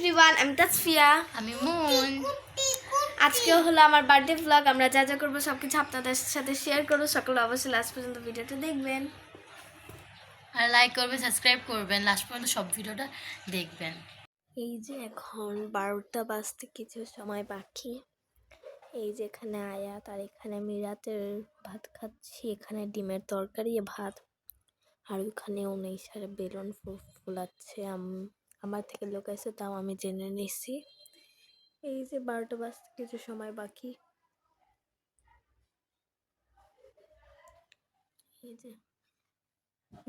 Everyone আমি তাসফিয়া। আমি মন। আজকে হলো আমার বার্থডে ব্লগ আমরা যা যা করব সব কিছু আপনাদের সাথে শেয়ার করব। সকলে অবশ্যই লাস্ট পর্যন্ত ভিডিওটা দেখবেন। আর লাইক করবেন সাবস্ক্রাইব করবেন লাস্ট পর্যন্ত সব ভিডিওটা দেখবেন। এই যে এখন বারোটা বাজতে কিছু সময় বাকি। এই যে এখানে আয়াত আর এখানে আমি রাতের ভাত খাচ্ছি এখানে ডিমের তরকারি ভাত। আর ওখানে উনিশ আর বেলুন ফুলাচ্ছে আম- আমার থেকে লোক আছে, তাও আমি জেনে নিছি। এই যে বারোটা বাজতে কিছু সময় বাকি। এই যে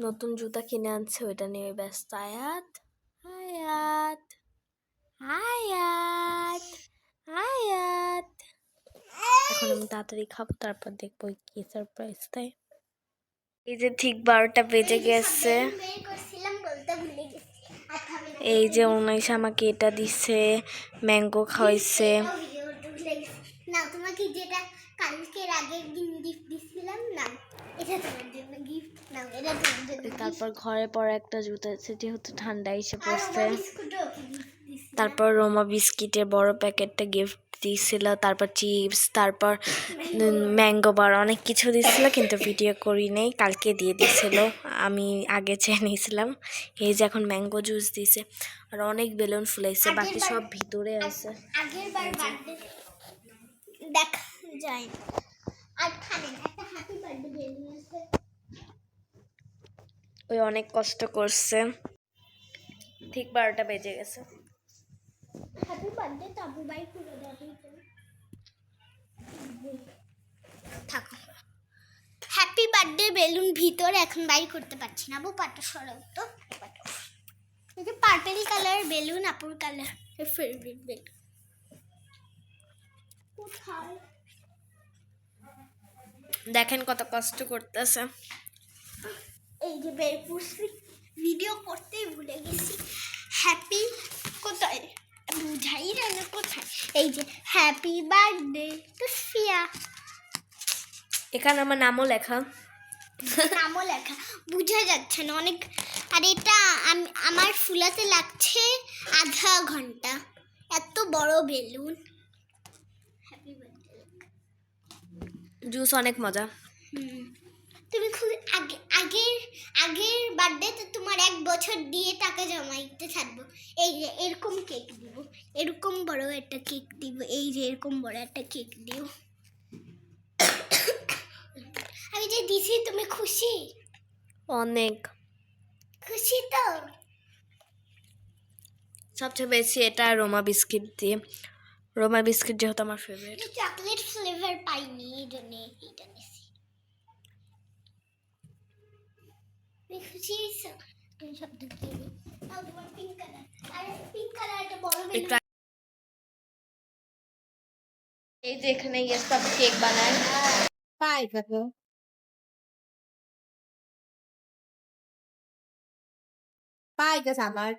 নতুন জুতা কিনে আনছে, ওইটা নিয়ে ব্যস্ত। আয়াত আয়াত আয়াত আয়াত। এখন আমি তাড়াতাড়ি খাব, তারপর দেখব কি সারপ্রাইজ তাই এই যে ঠিক বারোটা বেজে গেছে। এই যে উনিশ আমাকে এটা দিছে ম্যাঙ্গো খাওয়াইছে। না তোমাকে যেটা কালকের আগের দিন গিফট দিছিলাম না এটা তোমার জন্য গিফট না এটা তোমার জন্য তারপর ঘরে পরে একটা জুতো আছে যেহেতু ঠান্ডা এসে পড়ছে। তারপর রোমা বিস্কিটের বড় প্যাকেটটা গিফট দিয়েছিল তারপর চিপস তারপর ম্যাঙ্গো বার অনেক কিছু দিয়েছিল কিন্তু ভিডিও করি নেই কালকে দিয়ে দিয়েছিল আমি আগে চেয়ে নিয়েছিলাম। এই যে এখন ম্যাঙ্গো জুস দিয়েছে আর অনেক বেলুন ফুলাইছে বাকি সব ভিতরে আছে। দেখা যায় আর একটা হ্যাপি বার্থডে আছে। ওই অনেক কষ্ট করছে। ঠিক বারোটা বেজে গেছে। হ্যাপি বার্থডে তাবু বাই পুরো যাবে থাকো। হ্যাপি বার্থডে বেলুন ভিতরে এখন বাই করতে পারছি না আপু পাটা সরাও তো। পাটা। এই যে পার্পেল কালার বেলুন আপুর কালার ফেভারিট বেলুন। কোথায়? দেখেন কত কষ্ট করতেছে। এই যে বের করছি ভিডিও করতেই ভুলে গেছি। হ্যাপি কোথায়? বুঝাই যায় না কোথায়? এই যে হ্যাপি বার্থডে টু ফিয়া এখানে আমার নামও লেখা। নামও লেখা। বুঝা যাচ্ছে না অনেক। আর এটা আমি আমার ফুলাতে লাগছে আধা ঘণ্টা। এত বড় বেলুন। হ্যাপি বার্থডে জুস অনেক মজা। তুমি খুব আগে আগের বছর দিয়ে টাকা জমাইতে থাকব এই যে এরকম কেক দিব এরকম বড় একটা কেক দিব এই যে এরকম বড় একটা কেক দিও আমি যে দিছি তুমি খুশি? অনেক। খুশি তো? সবচেয়ে বেশি এটা রোমা বিস্কিট দিয়ে। রোমা বিস্কিট যেহেতু আমার ফেভারিট চকলেট ফ্লেভার পাইনি এই জন্য এইটা নিছি খুশি হয়েছো? সব ঢুকিয়ে দিই তাও তোমার পিঙ্ক কালার আর পিঙ্ক কালার একটা বড় বেলুন একটু এই যে এখানে ইয়েস সব কেক বানায় পাই কাকু পাই গেছে আমার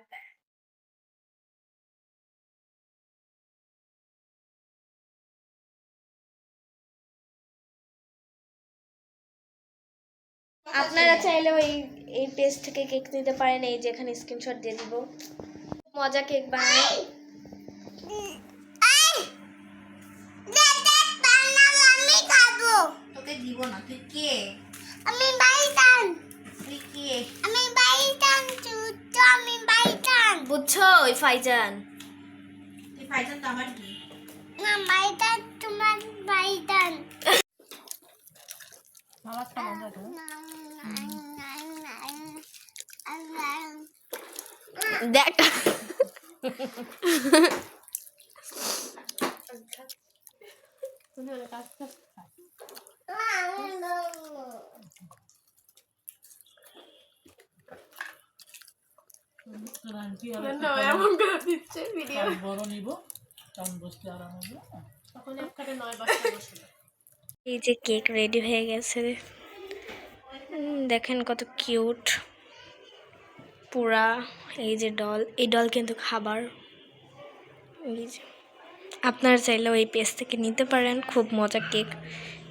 আপনারা চাইলে ওই এই পেজ থেকে কেক নিতে পারেন এই যে এখানে স্ক্রিনশট দিয়ে দিব। মজা কেক বানায় আমি খাব তোকে দিব না তুই কে? আমি বাইটান তুই কে? আমি বাইটান চুতো আমি বাইটান বুঝছ ওই ফাইজান। তুই পাইছেন তো আমার কি না বাইটান তোমার মামা খাওয়া যাবে দেখ বড় নিব তখন বসতে আরাম হবে এই যে কেক রেডি হয়ে গেছে। দেখেন কত কিউট পুরা, এই যে ডল, এই ডল কিন্তু খাবার। এই যে, আপনারা চাইলেও এই পেস্ট থেকে নিতে পারেন, খুব মজা কেক।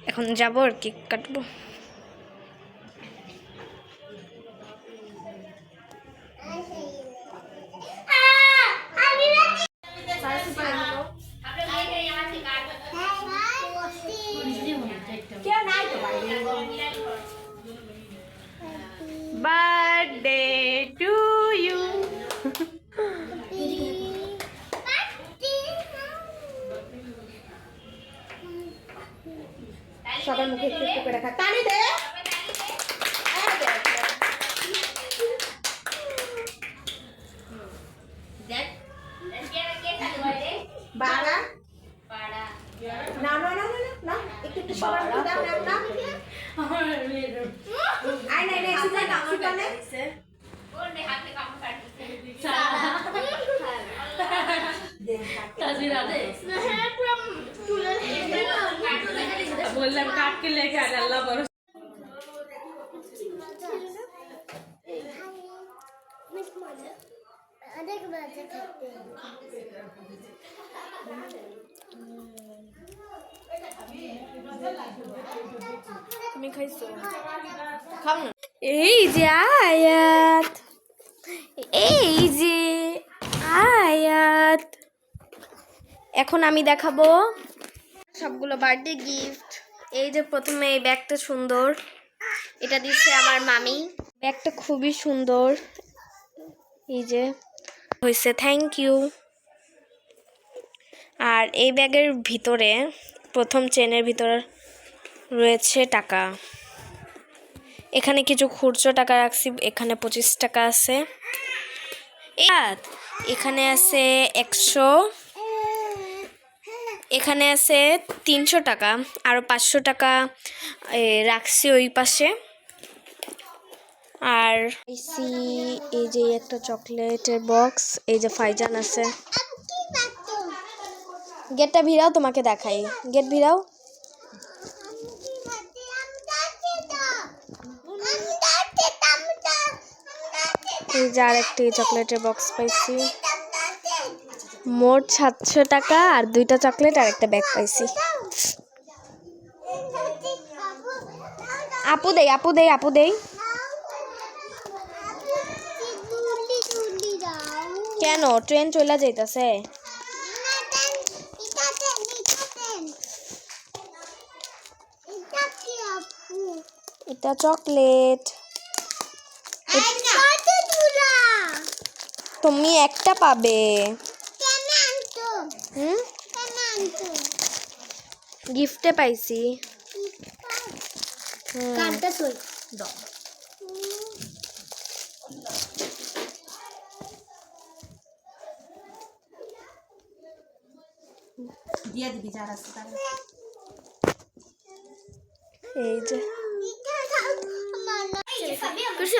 এখন যাব আর কেক কাটবো। সবার মুখে একটু একটু করে খা টানি দে। এই দেখ। না না না না না। একটু একটু সবার মুখে দাও না না। আই নাই নাই সিজন না সিজন নে তাজিরা না। এই যে আয়াত এই যে আয়াত। এখন আমি দেখাবো সবগুলো বার্থডে গিফট। এই যে প্রথমে এই ব্যাগটা সুন্দর। এটা দিচ্ছে আমার মামি। ব্যাগটা খুবই সুন্দর। এই যে হয়েছে থ্যাংক ইউ আর এই ব্যাগের ভিতরে, প্রথম চেনের ভিতরে রয়েছে টাকা। এখানে কিছু খুচরো টাকা রাখছি, এখানে পঁচিশ টাকা আছে। এখানে আছে একশো এখানে আছে তিনশো টাকা, আর পাঁচশো টাকা রাখছি ওই পাশে। আর এই যে একটা চকলেটের বক্স, এই যে ফাইজান আছে। গেটটা ভিড়াও, তোমাকে দেখাই। গেট ভিড়াও। এই যে আর একটি চকলেটের বক্স পাইছি। মোট সাতশো টাকা আর দুইটা চকলেট আর একটা ব্যাগ পাইছি। আপু দেই আপু দেই আপু দেই। কেন? ট্রেন চলে যাইতাছে। এটা চকলেট। তুমি একটা পাবে। হুম? গিফটে পাইছি। কানটা সই। দিয়ে দিবি যার আছে এই যে। করছ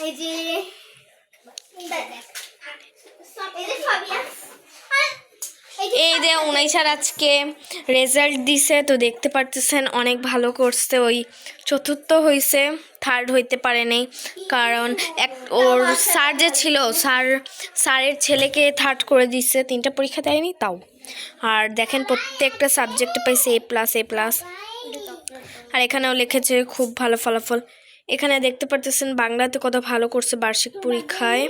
এই যে। এই যে এই যে স্যার আজকে রেজাল্ট দিছে, তো দেখতে পারতেছেন অনেক ভালো করছে। ওই চতুর্থ হয়েছে থার্ড হইতে পারে নাই। কারণ এক ওর স্যার যে ছিল, স্যার, স্যারের ছেলেকে থার্ড করে দিছে, তিনটা পরীক্ষা দেয়নি তাও। আর দেখেন প্রত্যেকটা সাবজেক্টে পাইছে এ প্লাস এ প্লাস আর এখানেও লিখেছে খুব ভালো ফলাফল। এখানে দেখতে পারতেছেন বাংলাতে কত ভালো করছে বার্ষিক পরীক্ষায়।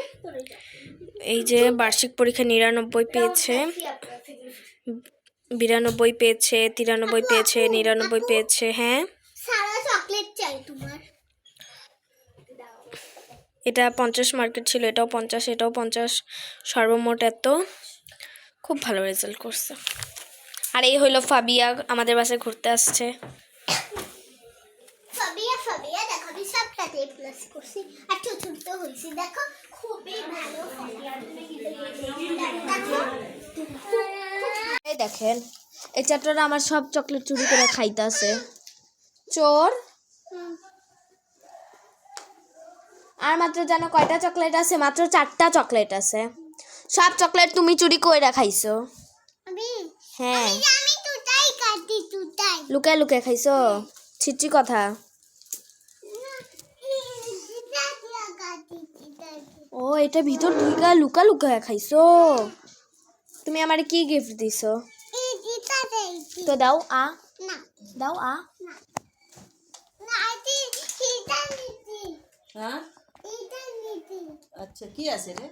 এই যে বার্ষিক পরীক্ষা নিরানব্বই পেয়েছে বিরানব্বই পেয়েছে তিরানব্বই পেয়েছে নিরানব্বই পেয়েছে হ্যাঁ। এটা পঞ্চাশ মার্কেট ছিল এটাও পঞ্চাশ এটাও পঞ্চাশ সর্বমোট এত। খুব ভালো রেজাল্ট করছে। আর এই হইল ফাবিয়া আমাদের বাসায় ঘুরতে আসছে ফাবিয়া ফাবিয়া দেখো প্লাস করছি। আর চতুর্থ হয়েছি। দেখো খুবই ভালো এই দেখেন এই চারটা আমার সব চকলেট চুরি করে খাইতেছে। চোর। আর মাত্র যেন কয়টা চকলেট আছে মাত্র চারটা চকলেট আছে। সব চকলেট তুমি চুরি করে খাইছো। হ্যাঁ। লুকায় লুকায় খাইছো? ছিচ্ছি কথা। ও এটা ভিতর ঢুকা লুকা লুকা খাইছো? তুমি আমার কি গিফট দিছো? তো দাও আ। দাও আ। হ্যাঁ আচ্ছা কি আছে রে?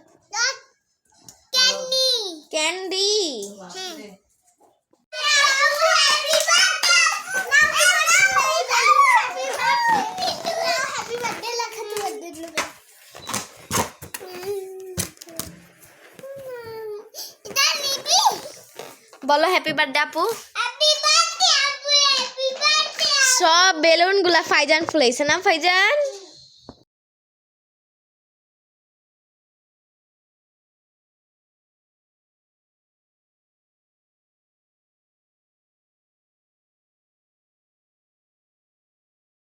ক্যান্ডি বলো হ্যাপি বার্থডে আপু। সব বেলুনগুলা ফাইজান ফুলাইছে না ফাইজান?